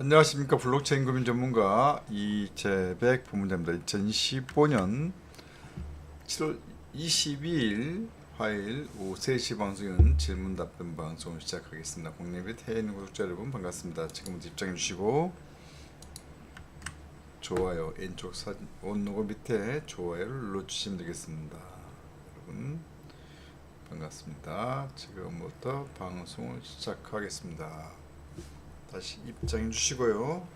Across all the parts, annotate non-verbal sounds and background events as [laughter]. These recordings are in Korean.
안녕하십니까 블록체인 금융 전문가 이재백 부문장입니다. 2015년 7월 22일 화요일 오후 3시 방송은 질문 답변 방송을 시작하겠습니다. 국내 및 해외 있는 구독자 여러분 반갑습니다. 지금부터 입장해 주시고 좋아요 왼쪽 사진 온 로고 밑에 좋아요를 눌러주시면 되겠습니다. 여러분 반갑습니다. 지금부터 방송을 시작하겠습니다. 다시 입장해 주시고요.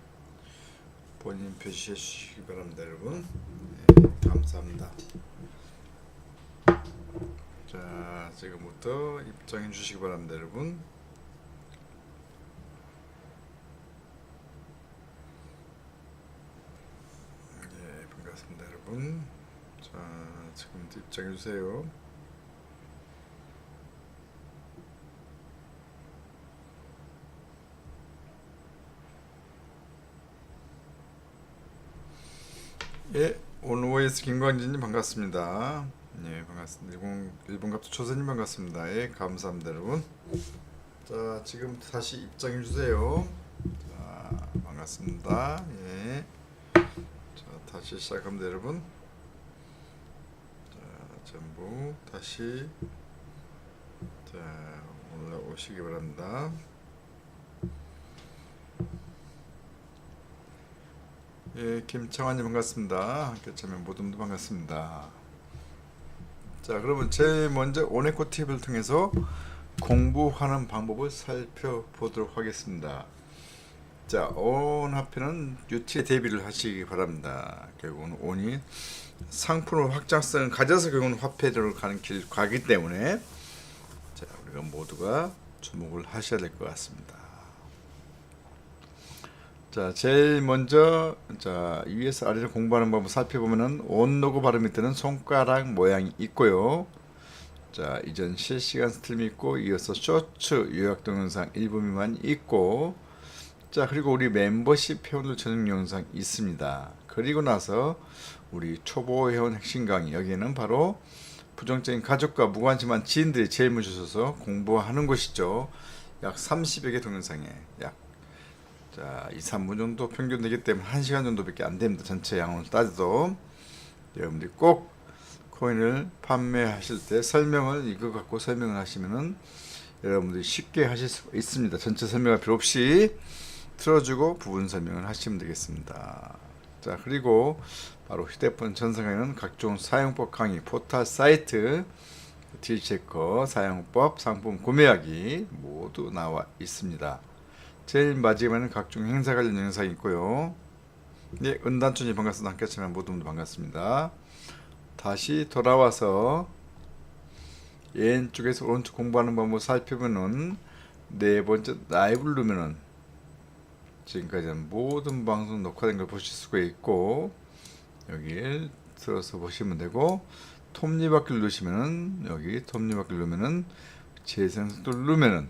본인 표시해 주시기 바랍니다, 여러분. 네, 감사합니다. 자, 지금부터 입장해 주시기 바랍니다, 여러분. 네, 반갑습니다, 여러분. 자, 지금부터 입장해 주세요. 예, 온오에스 김광진님 반갑습니다. 예, 반갑습니다. 일본 일본 갑도 초선님 반갑습니다. 예, 감사합니다, 여러분. 자, 지금 다시 입장해 주세요. 자, 반갑습니다. 예. 자, 다시 시작합니다, 여러분. 자, 전부 다시 자, 올라오시기 바랍니다. 예, 김창환님 반갑습니다. 모두 모두 반갑습니다. 자, 그러면 제일 먼저 오네코 팁을 통해서 공부하는 방법을 살펴보도록 하겠습니다. 자, 온 화폐는 유치에 대비를 하시기 바랍니다. 결국은 온이 상품을 확장성을 가져서 결국은 화폐로 가는 길 가기 때문에 자, 우리가 모두가 주목을 하셔야 될 것 같습니다. 자, 제일 먼저 자 위에서 아래로 공부하는 방법 살펴보면은 온 로고 바로 밑에는 손가락 모양이 있고요. 자, 이전 실시간 스트림이 있고 이어서 쇼츠 요약 동영상 일부 미만 있고 자, 그리고 우리 멤버십 회원들 전용 영상 있습니다. 그리고 나서 우리 초보 회원 핵심 강의 여기에는 바로 부정적인 가족과 무관심한 지인들이 제일문 주셔서 공부하는 곳이죠. 약 30여 개 동영상에 약 자, 2, 3분 정도 평균 되기 때문에 1시간 정도밖에 안 됩니다. 전체 양으로 따져도 여러분들이 꼭 코인을 판매하실 때 설명을 이거 갖고 설명을 하시면은 여러분들이 쉽게 하실 수 있습니다. 전체 설명할 필요 없이 틀어주고 부분 설명을 하시면 되겠습니다. 자, 그리고 바로 휴대폰 전송에는 각종 사용법 강의, 포털 사이트, 딜체커, 사용법, 상품 구매하기 모두 나와 있습니다. 제일 마지막에는 각종 행사 관련 영상이 있고요. 네, 은단춘이 반갑습니다. 함께 하시면 모두 모두 반갑습니다. 다시 돌아와서 왼쪽에서 오른쪽 공부하는 방법 살펴보면은 네 번째 라이브를 누르면은 지금까지 모든 방송 녹화된 걸 보실 수가 있고 여기를 들어서 보시면 되고 톱니바퀴를 누르시면은 여기 톱니바퀴를 누르면은 재생 속도를 누르면은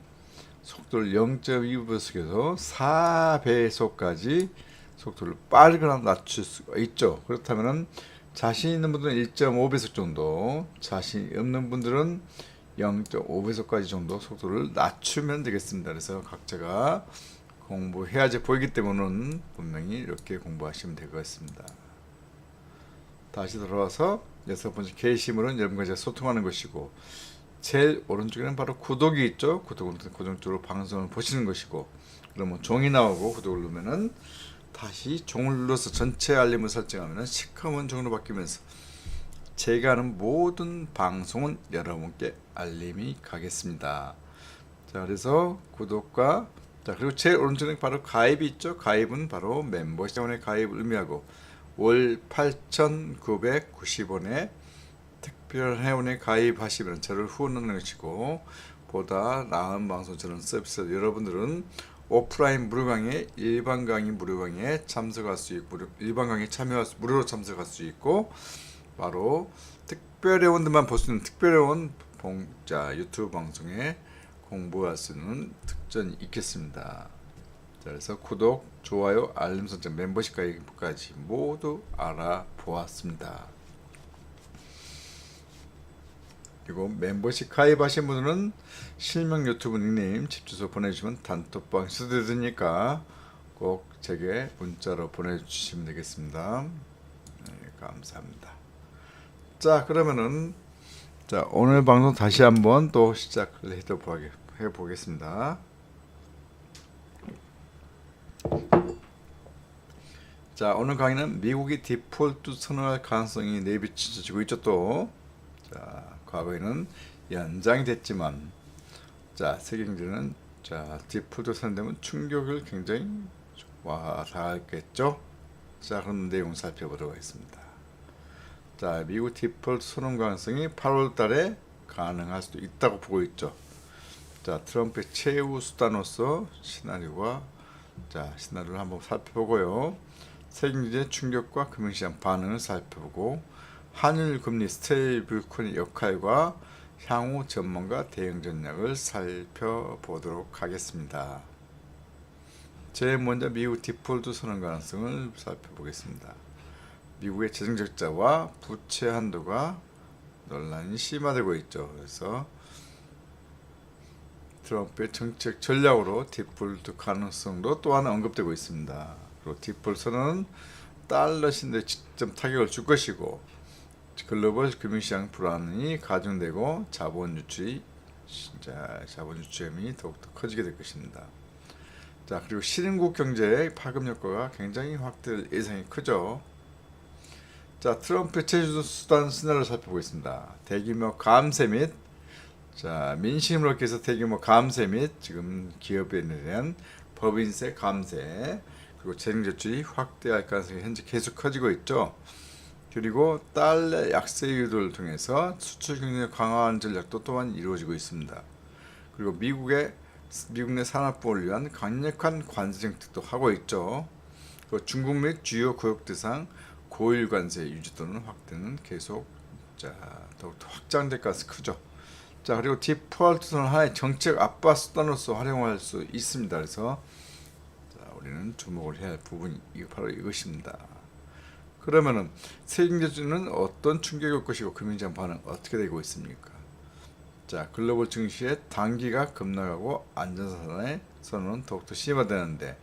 속도를 0.2배속에서 4배속까지 속도를 빠르거나 낮출 수가 있죠. 그렇다면은 자신 있는 분들은 1.5배속 정도, 자신 없는 분들은 0.5배속까지 정도 속도를 낮추면 되겠습니다. 그래서 각자가 공부해야지 보이기 때문에 분명히 이렇게 공부하시면 될 것 같습니다. 다시 돌아와서 여섯 번째 게시물은 여러분과 소통하는 것이고 제일 오른쪽에는 바로 구독이 있죠. 구독은 고정적으로 방송을 보시는 것이고 그러면 종이 나오고 구독을 누르면은 다시 종을 눌러서 전체 알림을 설정하면은 시커먼 종으로 바뀌면서 제가 하는 모든 방송은 여러분께 알림이 가겠습니다. 자, 그래서 구독과 자, 그리고 제일 오른쪽에 바로 가입이 있죠. 가입은 바로 멤버십원의 가입을 의미하고 월 8,990원에 특별 회원에 가입하시면 저를 후원하는 것이고 보다 나은 방송 저런 서비스 여러분들은 오프라인 무료 강의, 일반 강의 무료 강의에 참석할 수 있고 일반 강의 참여할 수, 무료로 참석할 수 있고 바로 특별 회원들만 볼 수 있는 특별 회원 봉자 유튜브 방송에 공부할 수 있는 특전이 있겠습니다. 자, 그래서 구독, 좋아요, 알림 설정, 멤버십 가입까지 모두 알아보았습니다. 그리고 멤버십 가입하신 분들은 실명 유튜브 닉네임 집 주소 보내주시면 단톡방 수대드니까 꼭 제게 문자로 보내주시면 되겠습니다. 네, 감사합니다. 자 그러면은 자 오늘 방송 다시 한번 또 시작을 해보겠습니다. 자 오늘 강의는 미국이 디폴트 선언할 가능성이 내비쳐지고 있죠 또. 자 과거에는 연장이 됐지만 자 세계 경제는 자 디폴트 선언되면 충격을 굉장히 와닿겠죠. 자 그런 내용 살펴보도록 하겠습니다. 자 미국 디폴트 선언 가능성이 8월달에 가능할 수도 있다고 보고 있죠. 자 트럼프의 최후 수단으로서 시나리오가 자 시나리오를 한번 살펴보고요. 세계경제 충격과 금융시장 반응을 살펴보고 한일 금리 스테이블코인의 역할과 향후 전망과 대응 전략을 살펴보도록 하겠습니다. 제일 먼저 미국 디폴트 선언 가능성을 살펴보겠습니다. 미국의 재정 적자와 부채 한도가 논란이 심화되고 있죠. 그래서 트럼프의 정책 전략으로 디폴트 가능성도 또한 언급되고 있습니다. 그리고 디폴트 선언은 달러 신뢰에 직접 타격을 줄 것이고 글로벌 금융시장 불안이 가중되고 자본 유출이 진짜 자본 유출이 더욱더 커지게 될 것입니다. 자 그리고 신흥국 경제의 파급 효과가 굉장히 확대될 예상이 크죠. 자 트럼프의 제주 수단 시나리오를 살펴보겠습니다. 대규모 감세 및 자 민심을 얻기 위해서 대규모 감세 및 지금 기업에 대한 법인세 감세 그리고 재정저출이 확대할 가능성이 현재 계속 커지고 있죠. 그리고 달러 약세 유도를 통해서 수출 경쟁을 강화하는 전략도 또한 이루어지고 있습니다. 그리고 미국의 미국 내 산업부를 위한 강력한 관세 정책도 하고 있죠. 중국 및 주요 고역 대상 고일 관세 유지 또는 확대는 계속 자 더욱더 확장될 가능성이 크죠. 자 그리고 디폴트는 하나의 정책 압박 수단으로서 활용할 수 있습니다. 그래서 자, 우리는 주목을 해야 할 부분이 바로 이것입니다. 그러면은 세계경제는 어떤 충격이 올 것이고 금융시장 반응 어떻게 되고 있습니까? 자 글로벌 증시의 단기가 급락하고 안전사산의 선언은 더욱더 심화되는데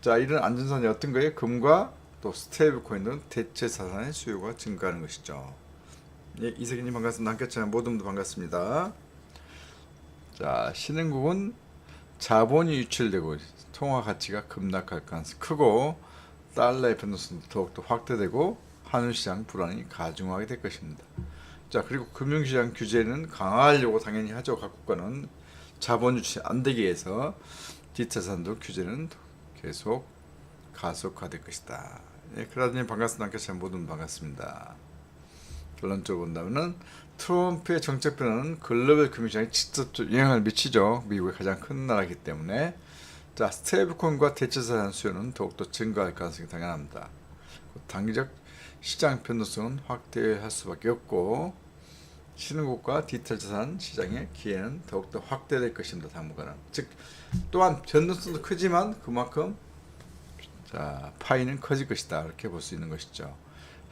자 이런 안전사산이 어떤 거예요? 금과 또 스테이블 코인 등 대체 자산의 수요가 증가하는 것이죠. 예, 이세기님 반갑습니다. 함께하는 모든 분들 반갑습니다. 자 신흥국은 자본이 유출되고 통화 가치가 급락할 가능성이 크고 달러의 변동성도 더욱더 확대되고 한일시장 불안이 가중하게 될 것입니다. 자 그리고 금융시장 규제는 강화하려고 당연히 하죠. 각 국가는 자본 유치 안 되게 해서 디자산도 규제는 계속 가속화될 것이다. 예, 그라드님 반갑습니다. 함께 모든 반갑습니다. 결론적으로 본다면은 트럼프의 정책 변화는 글로벌 금융시장에 직접적 영향을 미치죠. 미국의 가장 큰 나라이기 때문에 자 스테이블코인과 대체자산 수요는 더욱더 증가할 가능성이 당연합니다. 단기적 시장 변동성은 확대할 수밖에 없고 신흥국과 디지털 자산 시장의 기회는 더욱더 확대될 것입니다. 당분간은 즉 또한 변동성도 크지만 그만큼 자 파이는 커질 것이다 이렇게 볼 수 있는 것이죠.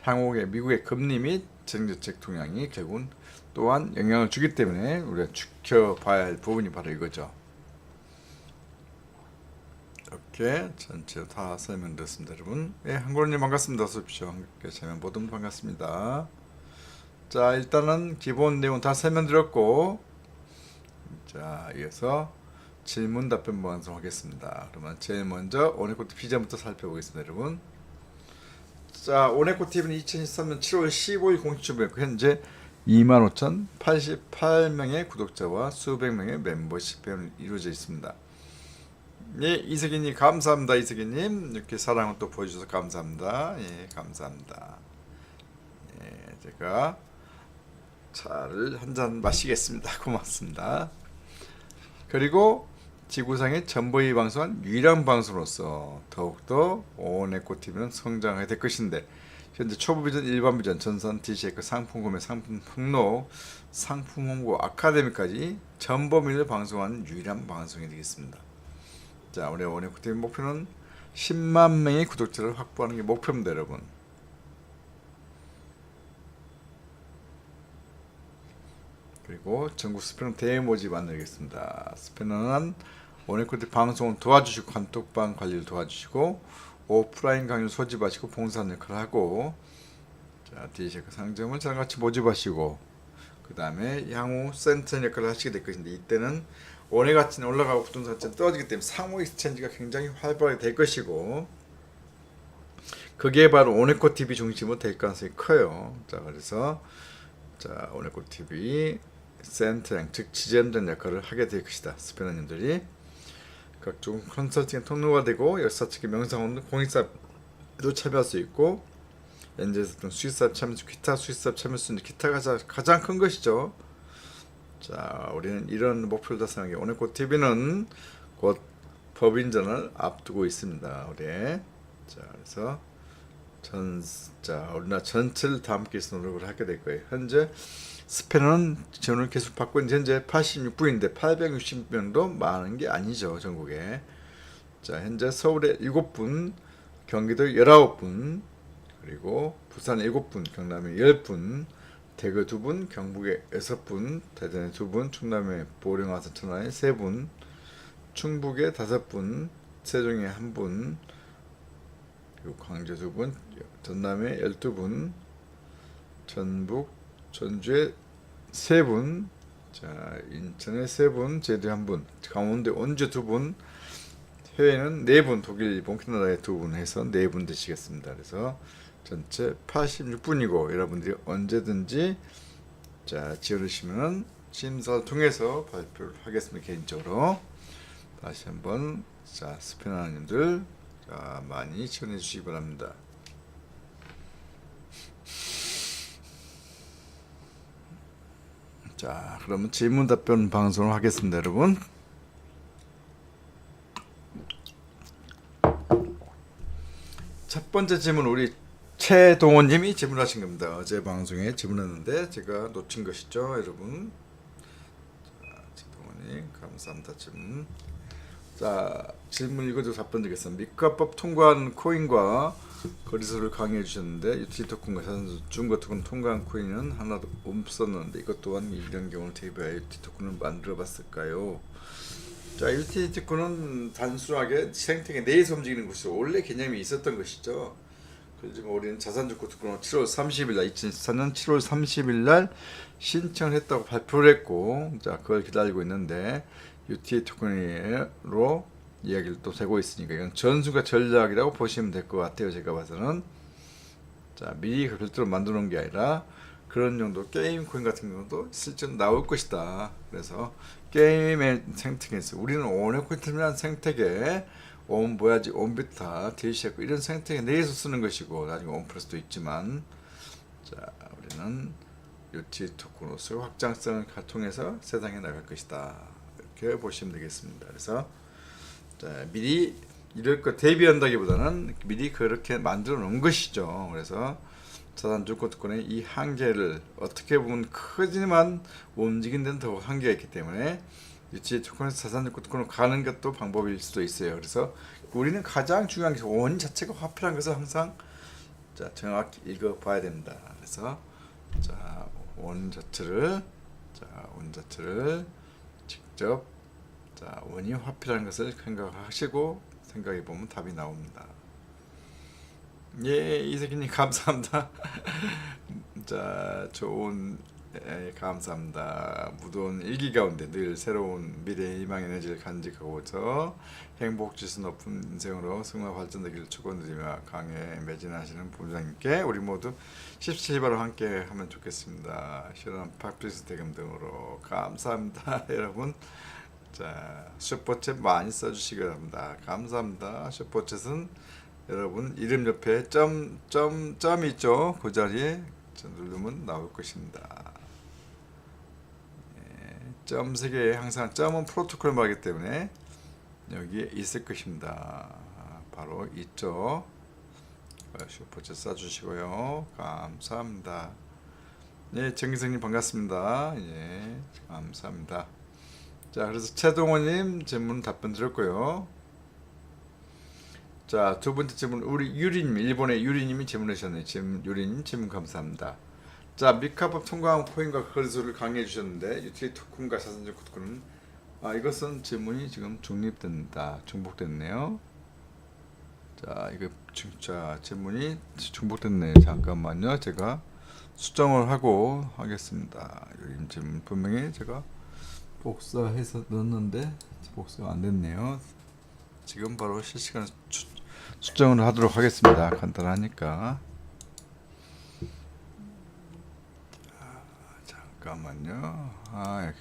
향후에 미국의 금리 및 정책적 동향이 결국은 또한 영향을 주기 때문에 우리가 지켜봐야 할 부분이 바로 이거죠. 이렇게 전체 다 설명드렸습니다, 여러분. 예, 한국님 반갑습니다. 어서 오십시오. 한국계 체면 모든 반갑습니다. 자, 일단은 기본 내용 다 설명드렸고, 자, 이어서 질문 답변 방송하겠습니다. 그러면 제일 먼저 오네코트 피자부터 살펴보겠습니다, 여러분. 자, 오네코 TV는 2023년 7월 15일 공식 현재 25,088명의 구독자와 수백 명의 멤버십 회원이 이루어져 있습니다. 예, 이세기님 감사합니다. 이세기님 이렇게 사랑을 또 보여주셔서 감사합니다. 예, 감사합니다. 예, 제가 차를 한 잔 마시겠습니다. [laughs] 고맙습니다. 그리고 지구상의 전보이 방송한 유일한 방송으로서 더욱더 오네코 TV는 성장하게 될 것인데 현재 초보 비전, 일반 비전, 전선, 디셰크, 상품 구매, 상품 등록, 상품 홍보, 아카데미까지 전범위를 방송하는 유일한 방송이 되겠습니다. 자, 우리 오네코 TV 목표는 10만 명의 구독자를 확보하는 게 목표입니다, 여러분. 그리고 전국 스패너 대모집 만들겠습니다. 스패너는 오네코티 방송을 도와주시고 감독방 관리를 도와주시고 오프라인 강의 소집하시고 봉사하는 역할을 하고 자 디제크 상점을 저랑 같이 모집하시고 그 다음에 향후 센터 역할을 하시게 될 것인데 이때는 원해 가치는 올라가고 부동산 가치는 떨어지기 때문에 상호 익스체인지가 굉장히 활발하게 될 것이고 그게 바로 오네코 TV 중심으로 될 가능성이 커요. 자 그래서 자 오네코 TV 센터장 즉 지점장 역할을 하게 될 것이다. 스페너님들이 각종 컨설팅 통로가 되고 역사 측의 명상원 공익사도 참여할 수 있고 엔젤스 등 수익사업 참여 기타 수익사업 참여할 수 있는 기타가 자- 가장 큰 것이죠. 자 우리는 이런 목표를 달성하기 위해 오네코 TV는 곧 법인전을 앞두고 있습니다. 우리 자 그래서 전, 자, 우리나라 전체를 다 함께 해서 노력을 하게 될 거예요. 현재 스페너는 지원을 계속 받고 있는 현재 86부인데 860명도 많은 게 아니죠 전국에. 자 현재 서울에 7분, 경기도 19분, 그리고 부산 7분, 경남에 10분, 대구 2분, 경북에 6분, 대전에 2분, 충남에 보령 와서 천안에 3분, 충북에 5분, 세종에 1분, 그리고 광주 두 분, 전남에 12분, 전북, 전주에 세 분, 자 인천에 세 분, 제주에 한 분, 강원도 원주 두 분, 해외는 네 분, 독일, 일본, 캐나다에 두 분 해서 네 분 되시겠습니다. 그래서 전체 86분이고 여러분들이 언제든지 자 지어주시면 심사를 통해서 발표를 하겠습니다. 개인적으로 다시 한번 자 스페너님들 자, 많이 지원해 주시기 바랍니다. 자, 그러면 질문 답변 방송을 하겠습니다, 여러분. 첫 번째 질문 우리 최동원님이 질문하신 겁니다. 어제 방송에 질문했는데 제가 놓친 것이죠, 여러분. 자, 최동원님 감사합니다. 질문. 자 질문 읽어주고 답변 드리겠습니다. 미카법 통과한 코인과 거리수를 강의해 주셨는데 유틸 토큰과 중고 토큰 통과한 코인은 하나도 없었는데 이것 또한 이런 경우를 대비하여 유틸 토큰을 만들어 봤을까요? 자 유틸 토큰은 단순하게 생태계 내에서 움직이는 것이 원래 개념이 있었던 것이죠. 그렇지만 우리는 자산주권 토큰을 7월 30일 날 2014년 7월 30일 날 신청을 했다고 발표를 했고 자 그걸 기다리고 있는데 UTA 토큰으로 이야기를 또 되고 있으니까 이건 전수가 전략이라고 보시면 될 것 같아요. 제가 봐서는 자 미리 그 별도로 놓은 게 아니라 그런 정도 게임 코인 같은 경우도 실제로 나올 것이다. 그래서 게임의 생태계에서 우리는 오네코인 terminal 생태계 온 보야지 온 비타 디시하고 이런 생태계 내에서 쓰는 것이고 나중에 온 플러스도 있지만 자 우리는 UT 토큰으로서 확장성을 통해서 세상에 나갈 것이다. 이렇게 보시면 되겠습니다. 그래서 자, 미리 이럴 거 대비한다기보다는 미리 그렇게 만들어 놓은 것이죠. 그래서 자산 주권의 이 한계를 어떻게 보면 크지만 움직이는 데는 더 한계가 있기 때문에 유치 토큰에서 자산주권으로 가는 것도 방법일 수도 있어요. 그래서 우리는 가장 중요한 게원 자체가 화폐라는 것을 항상 자 정확히 읽어봐야 됩니다. 그래서 자 원 자체를 자원 자체를 직접 자 원이 화폐라는 것을 생각하시고 생각해 보면 답이 나옵니다. 예 이세기님 감사합니다. [laughs] 자 좋은 예, 감사합니다. 무더운 일기 가운데 늘 새로운 미래 희망 에너지를 간직하고서 행복 지수 높은 인생으로 승화 발전되기를 축원드리며 강에 매진하시는 본부장님께 우리 모두 17바로 함께 하면 좋겠습니다. 시원한 팟피스 대금 등으로 감사합니다, [laughs] 여러분. 자 슈퍼챗 많이 써주시기 바랍니다. 감사합니다. 슈퍼챗은 여러분 이름 옆에 점, 점, 점이 있죠. 그 자리에 누르면 나올 것입니다. 점 세개 항상 점은 프로토콜 말이기 때문에 여기에 있을 것입니다. 바로 있죠. 슈퍼챗 써주시고요. 감사합니다. 네, 정기성님 반갑습니다. 예, 감사합니다. 자, 그래서 최동호님 질문 답변 드렸고요. 자, 두 번째 질문 우리 유리님 일본의 유리님이 질문하셨네요. 질문 유리님 질문 감사합니다. 자, 미카법 통과한 코인과 거래소를 강의해 주셨는데 유틸리 토큰과 자산적 토큰은 아 이것은 지문이 지금 중립된다 중복됐네요. 자 이거 진짜 지문이 중복됐네 잠깐만요. 제가 수정을 하고 하겠습니다. 이 지문 분명히 제가 복사해서 넣었는데 복사가 안 됐네요. 지금 바로 실시간 수, 수정을 하도록 하겠습니다. 간단하니까 자, 잠깐만요. 아 이렇게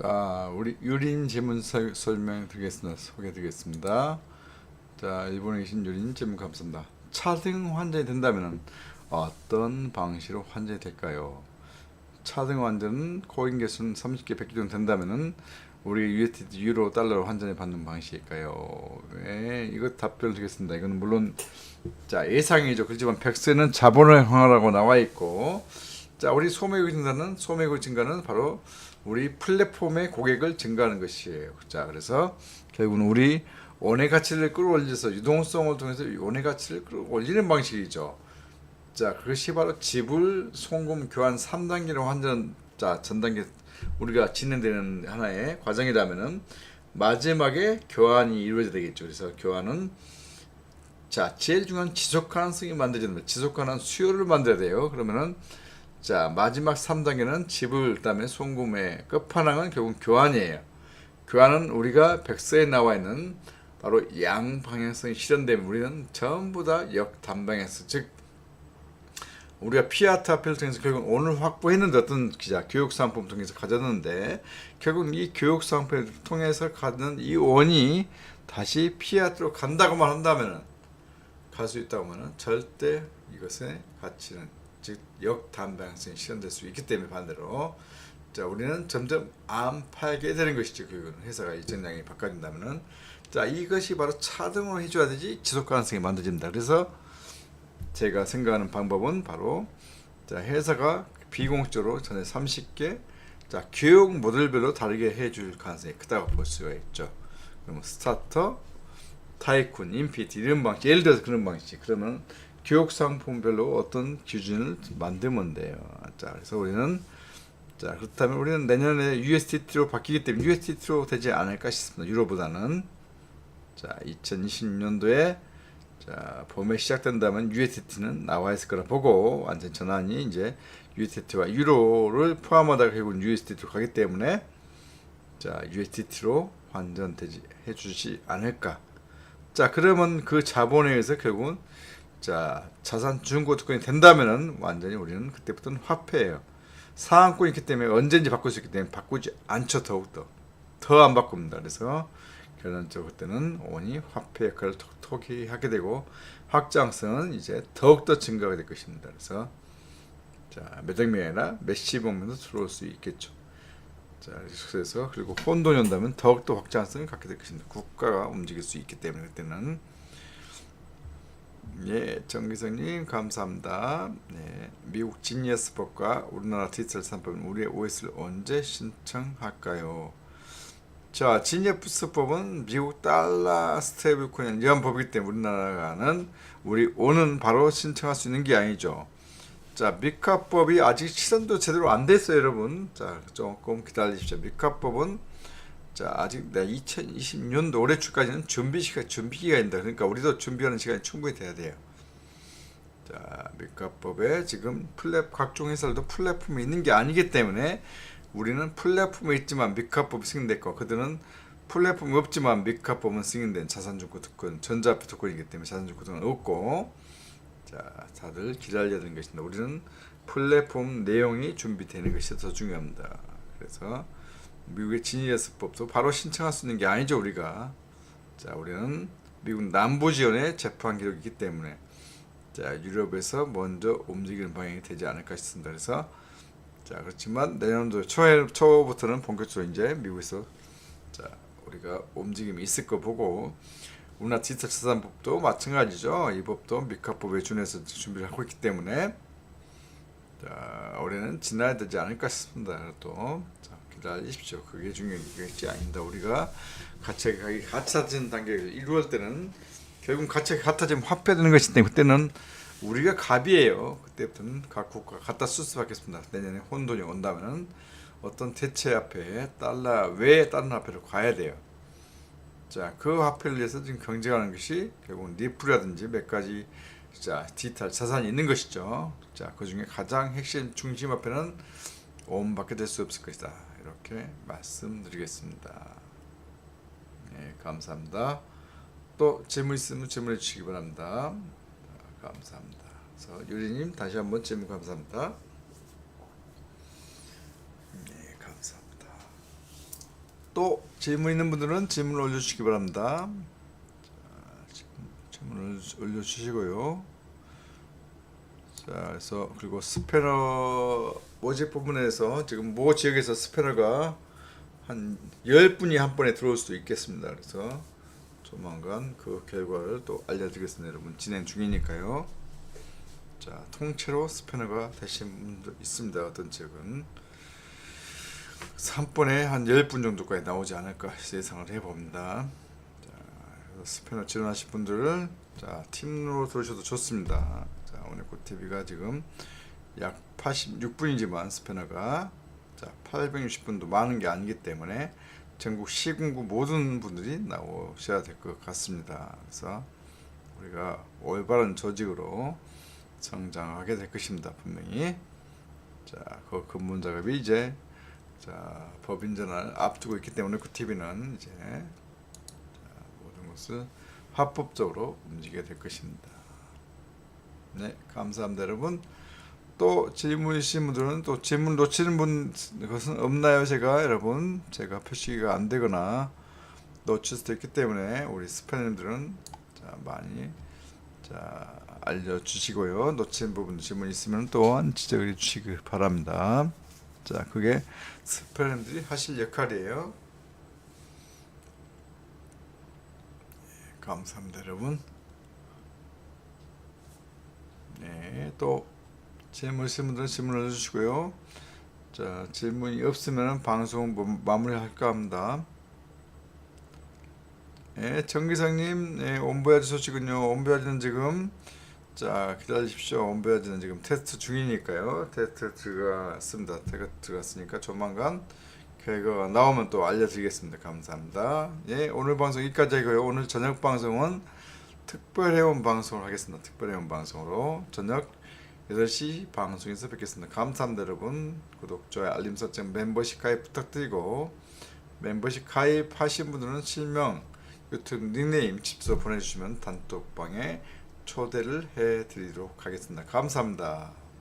자, 우리 유린 설- 설명 드리겠습니다. 소개 드리겠습니다. 자, 일본에 계신 유린 질문 감사합니다. 차등 환자이 된다면 어떤 방식으로 환자이 될까요? 차등 환자는 코인 개수는 30개, 100개 정도 된다면은 우리 USD 유로 달러로 환전을 받는 방식일까요? 네, 이거 답변을 드리겠습니다. 이거는 물론 자 예상이죠. 그렇지만 백세는 자본의 황화라고 나와 있고 자 우리 소매고 증가는 소매고 증가는 바로 우리 플랫폼의 고객을 증가하는 것이에요. 자 그래서 결국은 우리 원의 가치를 끌어올려서 유동성을 통해서 원의 가치를 끌어올리는 방식이죠. 자 그것이 바로 지불 송금 교환 3단계로 환전 자 전단계 우리가 진행되는 하나의 과정이라면은 마지막에 교환이 이루어져야 되겠죠. 그래서 교환은 자 제일 중요한 지속 가능성이 만들어지는. 지속 가능한 수요를 만들어야 돼요. 그러면은 자 마지막 3단계는 지불 그다음에 송금의 끝판왕은 결국 교환이에요. 교환은 우리가 백서에 나와 있는 바로 양방향성이 실현되면 우리는 전부 다 역단방향성 즉 우리가 피아트 화폐를 통해서 결국 오늘 확보했는데 어떤 기자 교육 상품 통해서 가졌는데 결국 이 교육 상품을 통해서 가는 이 원이 다시 피아트로 간다고만 한다면은 갈 수 있다고 하면 절대 이것의 가치는 즉 역단방향성이 실현될 수 있기 때문에 반대로 자 우리는 점점 안 팔게 되는 것이죠. 그 회사가 이 전략이 바꿔진다면은. 자 이것이 바로 차등으로 해줘야 되지 지속 가능성이 만들어진다. 그래서 제가 생각하는 방법은 바로 자 회사가 비공식적으로 전에 30개 자 교육 모델별로 다르게 해줄 가능성이 크다고 볼 수가 있죠. 그러면 스타터, 타이쿤, 인피트 이런 방식 예를 들어서 그런 방식 그러면 교육 상품별로 어떤 기준을 만들면 돼요. 자 그래서 우리는 자 그렇다면 우리는 내년에 USDT로 바뀌기 때문에 USDT로 되지 않을까 싶습니다. 유로보다는 자 2026년도에 자, 봄에 시작된다면 USDT는 나와 있을 거라 보고 완전 전환이 이제 USDT와 유로를 포함하다가 결국 USDT로 가기 때문에 자, USDT로 환전되지 해 주지 않을까. 자, 그러면 그 자본에 의해서 결국은 자, 자산 중고특권이 된다면은 완전히 우리는 그때부터는 화폐예요. 상한권이 있기 때문에 언제든지 바꿀 수 있기 때문에 바꾸지 않죠, 더욱더. 더 안 바꿉니다. 그래서 결론적으로 그때는 원이 화폐 역할을 톡톡히 하게 되고 확장성은 이제 더욱더 증가가 될 것입니다. 그래서 자몇 억명이 아니라 몇십 억 명도 들어올 수 있겠죠. 자 그래서 그리고 혼돈이 온다면 더욱더 확장성을 갖게 될 것입니다. 국가가 움직일 수 있기 때문에 그때는 예, 정기성님 감사합니다. 네, 미국 지니어스법과 우리나라 디지털 산법은 우리의 OS를 언제 신청할까요? 자, 지니어스법은 미국 달러 스테이블 코인 위한 법이기 때문에 우리나라는 우리 오는 바로 신청할 수 있는 게 아니죠. 자, 미카법이 아직 실현도 제대로 안 됐어요, 여러분. 자, 조금 기다리십시오. 미카법은 자, 아직 네, 2020년도 올해 초까지는 준비 시간, 준비 기간입니다. 그러니까 우리도 준비하는 시간이 충분히 돼야 돼요. 자, 미카법에 지금 플랫 각종 회사들도 플랫폼이 있는 게 아니기 때문에 우리는 플랫폼에 있지만 미카법이 승인됐고 그들은 플랫폼이 없지만 미카법은 승인된 자산증권 특권, 전자화폐 특권이기 때문에 자산증권 특권은 없고 자, 다들 기다려야 되는 것입니다. 우리는 플랫폼 내용이 준비되는 것이 더 중요합니다. 그래서 미국의 진위예습법도 바로 신청할 수 있는 게 아니죠 우리가. 자, 우리는 미국 남부 지원의 재판 기록이 있기 때문에 자 유럽에서 먼저 움직이는 방향이 되지 않을까 싶습니다. 그래서 자 그렇지만 내년도 초에 초부터는 본격적으로 이제 미국에서 자 우리가 움직임이 있을 거 보고 우리나라 디지털 자산법도 마찬가지죠. 이 법도 미카법에 준해서 준비를 하고 있기 때문에 자 올해는 지나야 되지 않을까 싶습니다. 또 자, 기다리십시오. 그게 중요한 것이 아닙니다. 우리가 가치가 같아지는 단계를 이루어질 때는 결국 가치가 같아지면 화폐되는 때문에 그때는 우리가 갑이에요. 그때부터는 각 국가 갖다 쓸 수밖에 없습니다. 내년에 혼돈이 온다면은 어떤 대체 화폐, 달러 외에 다른 화폐로 가야 돼요. 자, 그 화폐를 위해서 지금 경쟁하는 것이 결국 리플이라든지 몇 가지 자 디지털 자산이 있는 것이죠. 자, 그 중에 가장 핵심 중심 화폐는 오음밖에 될 수 없을 것이다. 이렇게 말씀드리겠습니다. 네, 감사합니다. 또 질문 있으면 질문해 주시기 바랍니다. 자, 감사합니다. 그래서 유리님 다시 한번 질문 감사합니다. 네, 감사합니다. 또 질문 있는 분들은 질문 올려주시기 바랍니다. 질문을 올려주시고요. 자, 그래서 그리고 스패너 모집 부분에서 지금 모 지역에서 스패너가 한 10분이 한 번에 들어올 수도 있겠습니다. 그래서 조만간 그 결과를 또 알려드리겠습니다. 여러분 진행 중이니까요. 자, 통째로 스패너가 되신 분도 있습니다. 어떤 지역은. 그래서 한 번에 한 10분 정도까지 나오지 않을까 예상을 해봅니다. 자, 스패너 지원하실 분들은 자, 팀으로 들으셔도 좋습니다. 자, 오늘 고TV가 지금 약 86분이지만 스패너가 자, 860분도 많은 게 아니기 때문에 전국 시군구 모든 분들이 나오셔야 될 것 같습니다. 그래서 우리가 올바른 조직으로 성장하게 될 것입니다. 분명히. 자, 그 근본 작업이 이제 자, 법인전을 앞두고 있기 때문에 그 TV는 이제 자, 모든 것을 합법적으로 움직여야 될 것입니다. 네, 감사합니다, 여러분. 또 질문 있으신 분들은 또 질문 놓치는 분 것은 없나요? 제가 여러분 제가 표시가 안 되거나 놓칠 수도 있기 때문에 우리 스패너님들은 자 많이 자 알려주시고요. 놓친 부분 질문 있으면 또한 지적해 주시기 바랍니다. 자 그게 스패너님들이 하실 역할이에요. 네, 감사합니다, 여러분. 네, 또 질문 있으신 분들은 질문을 해주시고요. 자, 질문이 없으면 방송 뭐- 마무리할까 합니다. 네, 정기상님, 네, 온보야지 소식은요. 온보야지는 지금 자 기다리십시오. 온보야지는 지금 테스트 중이니까요. 테스트 들어갔습니다. 테스트 들어갔으니까 조만간 결과가 나오면 또 알려드리겠습니다. 감사합니다. 예, 오늘 방송 여기까지 하고요. 오늘 저녁 방송은 특별 회원 방송을 하겠습니다. 특별 회원 방송으로 저녁 8시 방송에서 뵙겠습니다. 감사합니다, 여러분. 구독, 좋아요, 알림 설정, 멤버십 가입 부탁드리고 멤버십 가입하신 분들은 실명, 유튜브 닉네임, 집소 보내주시면 단톡방에 초대를 해드리도록 하겠습니다. 감사합니다.